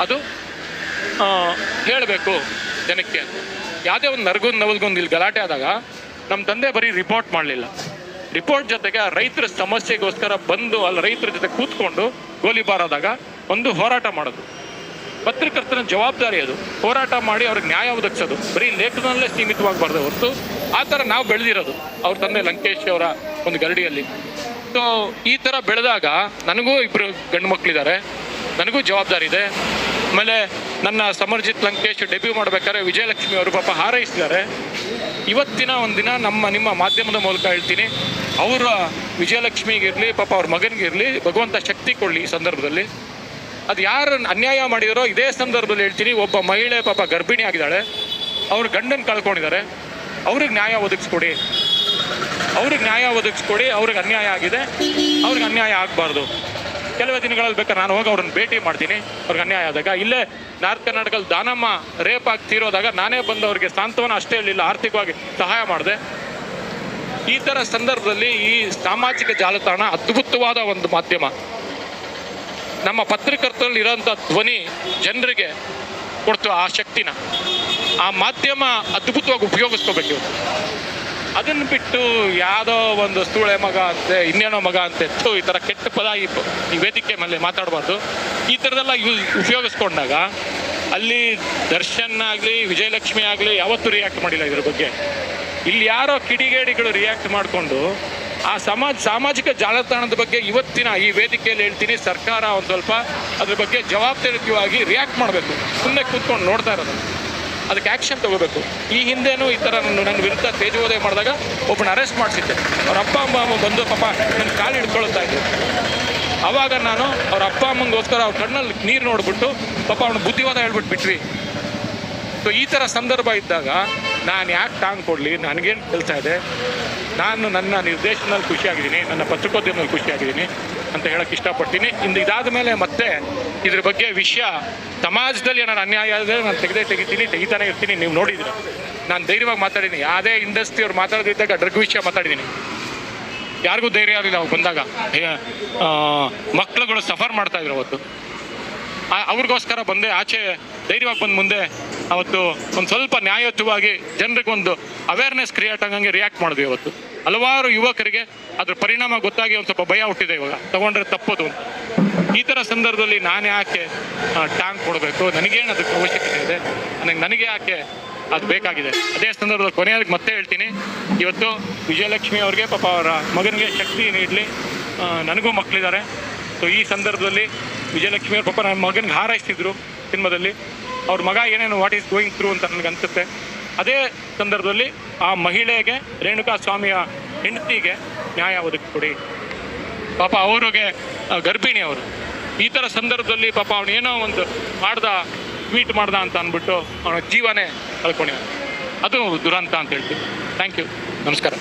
ಅದು? ಹೇಳಬೇಕು ಜನಕ್ಕೆ. ಯಾವುದೇ ಒಂದು ನರಗೊಂದು ನವಲ್ಗೊಂದು ಇಲ್ಲಿ ಗಲಾಟೆ ಆದಾಗ ನಮ್ಮ ತಂದೆ ಬರೀ ರಿಪೋರ್ಟ್ ಮಾಡಲಿಲ್ಲ. ರಿಪೋರ್ಟ್ ಜೊತೆಗೆ ಆ ರೈತರ ಸಮಸ್ಯೆಗೋಸ್ಕರ ಬಂದು ಅಲ್ಲಿ ರೈತರ ಜೊತೆ ಕೂತ್ಕೊಂಡು ಗೋಲಿಬಾರಾದಾಗ ಒಂದು ಹೋರಾಟ ಮಾಡೋದು. ಪತ್ರಕರ್ತನ ಜವಾಬ್ದಾರಿ ಅದು. ಹೋರಾಟ ಮಾಡಿ ಅವ್ರಿಗೆ ನ್ಯಾಯ ಒದಗಿಸೋದು. ಬರೀ ಲೇಖನಲ್ಲೇ ಸೀಮಿತವಾಗಬಾರ್ದು ಹೊರತು ಆ ಥರ ನಾವು ಬೆಳೆದಿರೋದು. ಅವ್ರ ತಂದೆ ಲಂಕೇಶ್ ಅವರ ಒಂದು ಗರಡಿಯಲ್ಲಿ. ಸೊ ಈ ಥರ ಬೆಳೆದಾಗ ನನಗೂ ಇಬ್ಬರು ಗಂಡು ಮಕ್ಕಳಿದ್ದಾರೆ ನನಗೂ ಜವಾಬ್ದಾರಿ ಇದೆ. ಆಮೇಲೆ ನನ್ನ ಸಮರ್ಜಿತ್ ಲಂಕೇಶ್ ಡೆಬ್ಯೂ ಮಾಡಬೇಕಾದ್ರೆ ವಿಜಯಲಕ್ಷ್ಮಿ ಅವರು ಪಾಪ ಹಾರೈಸಿದ್ದಾರೆ. ಇವತ್ತಿನ ಒಂದಿನ ನಮ್ಮ, ನಿಮ್ಮ ಮಾಧ್ಯಮದ ಮೂಲಕ ಹೇಳ್ತೀನಿ. ಅವರ ವಿಜಯಲಕ್ಷ್ಮಿಗಿರಲಿ ಪಾಪ ಅವ್ರ ಮಗನಿಗಿರಲಿ ಭಗವಂತ ಶಕ್ತಿ ಕೊಡಲಿ ಈ ಸಂದರ್ಭದಲ್ಲಿ. ಅದು ಯಾರು ಅನ್ಯಾಯ ಮಾಡಿದಾರೋ ಇದೇ ಸಂದರ್ಭದಲ್ಲಿ ಹೇಳ್ತೀನಿ. ಒಬ್ಬ ಮಹಿಳೆ ಪಾಪ ಗರ್ಭಿಣಿ ಆಗಿದ್ದಾಳೆ. ಅವ್ರ ಗಂಡನ ಕಳ್ಕೊಂಡಿದ್ದಾರೆ. ಅವ್ರಿಗೆ ನ್ಯಾಯ ಒದಗಿಸ್ಕೊಡಿ. ಅವ್ರಿಗೆ ನ್ಯಾಯ ಒದಗಿಸ್ಕೊಡಿ. ಅವ್ರಿಗೆ ಅನ್ಯಾಯ ಆಗಿದೆ. ಅವ್ರಿಗೆ ಅನ್ಯಾಯ ಆಗಬಾರ್ದು. ಕೆಲವೇ ದಿನಗಳಲ್ಲಿ ಬೇಕಾದ್ರೆ ನಾನು ಹೋಗಿ ಅವ್ರನ್ನ ಭೇಟಿ ಮಾಡ್ತೀನಿ. ಅವ್ರಿಗೆ ಅನ್ಯಾಯ ಆದಾಗ. ಇಲ್ಲೇ ನಾರ್ತ್ ಕರ್ನಾಟಕದಲ್ಲಿ ದಾನಮ್ಮ ರೇಪ್ ಆಗಿ ತೀರೋದಾಗ ನಾನೇ ಬಂದು ಅವ್ರಿಗೆ ಸಾಂತ್ವನ ಅಷ್ಟೇ ಇರಲಿಲ್ಲ ಆರ್ಥಿಕವಾಗಿ ಸಹಾಯ ಮಾಡಿದೆ. ಈ ಥರ ಸಂದರ್ಭದಲ್ಲಿ ಈ ಸಾಮಾಜಿಕ ಜಾಲತಾಣ ಅದ್ಭುತವಾದ ಒಂದು ಮಾಧ್ಯಮ. ನಮ್ಮ ಪತ್ರಕರ್ತರಲ್ಲಿ ಇರೋಂಥ ಧ್ವನಿ ಜನರಿಗೆ ಕೊಡ್ತು ಆ ಶಕ್ತಿನ. ಆ ಮಾಧ್ಯಮ ಅದ್ಭುತವಾಗಿ ಉಪಯೋಗಿಸ್ಕೋಬೇಕು ಅದನ್ನು ಬಿಟ್ಟು ಯಾವುದೋ ಒಂದು ಸ್ಥೂಳೆ ಮಗ ಅಂತೆ, ಇನ್ನೇನೋ ಮಗ ಅಂತೆ ಈ ಥರ ಕೆಟ್ಟ ಪದ ಈ ವೇದಿಕೆ ಮೇಲೆ ಮಾತಾಡಬಾರ್ದು. ಈ ಥರದೆಲ್ಲ ಯೂಸ್ ಉಪಯೋಗಿಸ್ಕೊಂಡಾಗ ಅಲ್ಲಿ ದರ್ಶನ್ ಆಗಲಿ, ವಿಜಯಲಕ್ಷ್ಮಿ ಆಗಲಿ ಯಾವತ್ತೂ ರಿಯಾಕ್ಟ್ ಮಾಡಿಲ್ಲ ಇದ್ರ ಬಗ್ಗೆ. ಇಲ್ಲಿ ಯಾರೋ ಕಿಡಿಗೇಡಿಗಳು ರಿಯಾಕ್ಟ್ ಮಾಡಿಕೊಂಡು ಆ ಸಮಾಜ, ಸಾಮಾಜಿಕ ಜಾಲತಾಣದ ಬಗ್ಗೆ ಇವತ್ತಿನ ಈ ವೇದಿಕೆಯಲ್ಲಿ ಹೇಳ್ತೀನಿ, ಸರ್ಕಾರ ಒಂದು ಸ್ವಲ್ಪ ಅದ್ರ ಬಗ್ಗೆ ಜವಾಬ್ದಾರಿಯುತವಾಗಿ ರಿಯಾಕ್ಟ್ ಮಾಡಬೇಕು. ಸುಮ್ಮನೆ ಕೂತ್ಕೊಂಡು ನೋಡ್ತಾ ಇರೋದು. ಅದಕ್ಕೆ ಆ್ಯಕ್ಷನ್ ತಗೋಬೇಕು. ಈ ಹಿಂದೆನೂ ಈ ಥರ ನನ್ನ ನನ್ನ ವಿರುದ್ಧ ತೇಜೋದಯ ಮಾಡಿದಾಗ ಒಬ್ಬನ ಅರೆಸ್ಟ್ ಮಾಡಿಸಿದ್ದೆ. ಅವ್ರ ಅಪ್ಪ ಅಮ್ಮ ಬಂದು ಪಾಪ ನನ್ನ ಕಾಲು ಹಿಡ್ಕೊಳ್ತಾ ಇದ್ದೆ ಅವಾಗ ನಾನು ಅವ್ರ ಅಪ್ಪ ಅಮ್ಮಂಗೋಸ್ಕರ ಅವ್ರ ಕಣ್ಣಲ್ಲಿ ನೀರು ನೋಡಿಬಿಟ್ಟು ಪಾಪ ಅವ್ನ ಬುದ್ಧಿವಾದ ಹೇಳ್ಬಿಟ್ಟು ಬಿಟ್ರಿ. ಸೊ ಈ ಥರ ಸಂದರ್ಭ ಇದ್ದಾಗ ನಾನು ಯಾಕೆ ಟಾಂಗ್ ಕೊಡಲಿ? ನನಗೇನು ಕೆಲಸ ಇದೆ? ನಾನು ನನ್ನ ನಿರ್ದೇಶನದಲ್ಲಿ ಖುಷಿಯಾಗಿದ್ದೀನಿ, ನನ್ನ ಪತ್ರಿಕೋದ್ಯಮದಲ್ಲಿ ಖುಷಿಯಾಗಿದ್ದೀನಿ ಅಂತ ಹೇಳಕ್ಕೆ ಇಷ್ಟಪಡ್ತೀನಿ. ಇಂದು ಇದಾದ ಮೇಲೆ ಮತ್ತೆ ಇದ್ರ ಬಗ್ಗೆ ವಿಷಯ ಸಮಾಜದಲ್ಲಿ ಏನಾರು ಅನ್ಯಾಯ ಆದರೆ ನಾನು ತೆಗೆದೇ ತೆಗಿತೀನಿ, ತೆಗಿತಾನೆ ಇರ್ತೀನಿ, ನೀವು ನೋಡಿದ್ರೆ. ನಾನು ಧೈರ್ಯವಾಗಿ ಮಾತಾಡಿದ್ದೀನಿ ಯಾವುದೇ ಇಂಡಸ್ಟ್ರಿ ಅವ್ರು ಮಾತಾಡೋದಿದ್ದಾಗ ಡ್ರಗ್ ವಿಷಯ ಮಾತಾಡಿದ್ದೀನಿ ಯಾರಿಗೂ ಧೈರ್ಯ ಆಗಲಿಲ್ಲ ಅವ್ರು ಬಂದಾಗ. ಮಕ್ಕಳುಗಳು ಸಫರ್ ಮಾಡ್ತಾ ಇದ್ರು ಅವತ್ತು. ಅವ್ರಿಗೋಸ್ಕರ ಬಂದೆ, ಆಚೆ ಧೈರ್ಯವಾಗಿ ಬಂದ ಮುಂದೆ ಅವತ್ತು ಒಂದು ಸ್ವಲ್ಪ ನ್ಯಾಯಯುತವಾಗಿ ಜನರಿಗೆ ಒಂದು ಅವೇರ್ನೆಸ್ ಕ್ರಿಯೇಟ್ ಆಗಂಗೆ ರಿಯಾಕ್ಟ್ ಮಾಡಿದ್ವಿ ಅವತ್ತು. ಹಲವಾರು ಯುವಕರಿಗೆ ಅದ್ರ ಪರಿಣಾಮ ಗೊತ್ತಾಗಿ ಒಂದು ಸ್ವಲ್ಪ ಭಯ ಹುಟ್ಟಿದೆ ಇವಾಗ. ತಗೊಂಡ್ರೆ ತಪ್ಪದು ಅಂತ. ಈ ಥರ ಸಂದರ್ಭದಲ್ಲಿ ನಾನು ಯಾಕೆ ಟ್ಯಾಂಕ್ ಕೊಡಬೇಕು. ನನಗೇನು ಅದಕ್ಕೆ ಅವಶ್ಯಕತೆ ಇದೆ? ನನಗೆ ನನಗೆ ಯಾಕೆ ಅದು ಬೇಕಾಗಿದೆ. ಅದೇ ಸಂದರ್ಭದಲ್ಲಿ ಕೊನೆಯದಕ್ಕೆ ಮತ್ತೆ ಹೇಳ್ತೀನಿ. ಇವತ್ತು ವಿಜಯಲಕ್ಷ್ಮಿ ಅವ್ರಿಗೆ ಪಾಪ ಅವರ ಮಗನಿಗೆ ಶಕ್ತಿ ನೀಡಲಿ ನನಗೂ ಮಕ್ಕಳಿದ್ದಾರೆ ಸೊ ಈ ಸಂದರ್ಭದಲ್ಲಿ ವಿಜಯಲಕ್ಷ್ಮಿ ಅವ್ರ ಪಾಪ ನನ್ನ ಮಗನಿಗೆ ಹಾರೈಸ್ತಿದ್ರು ಸಿನಿಮಾದಲ್ಲಿ. ಅವ್ರ ಮಗ ಏನೇನು ವಾಟ್ ಈಸ್ ಗೋಯಿಂಗ್ ಥ್ರೂ ಅಂತ ನನಗೆ ಅನಿಸುತ್ತೆ. ಅದೇ ಸಂದರ್ಭದಲ್ಲಿ ಆ ಮಹಿಳೆಗೆ ರೇಣುಕಾ ಸ್ವಾಮಿಯ ಹೆಂಡತಿಗೆ ನ್ಯಾಯ ಒದಗಿಸ್ಕೊಡಿ. ಪಾಪ ಅವರಿಗೆ ಗರ್ಭಿಣಿ ಅವರು. ಈ ಥರ ಸಂದರ್ಭದಲ್ಲಿ ಪಾಪ ಏನೋ ಒಂದು ಮಾಡ್ದ ಟ್ವೀಟ್ ಮಾಡ್ದ ಅಂತ ಅಂದ್ಬಿಟ್ಟು ಅವನ ಜೀವನೇ ಕಳ್ಕೊಂಡಿದ್ದಾನೆ ಅದು ದುರಂತ ಅಂತ ಹೇಳ್ತೀನಿ. ಥ್ಯಾಂಕ್ ಯು ನಮಸ್ಕಾರ.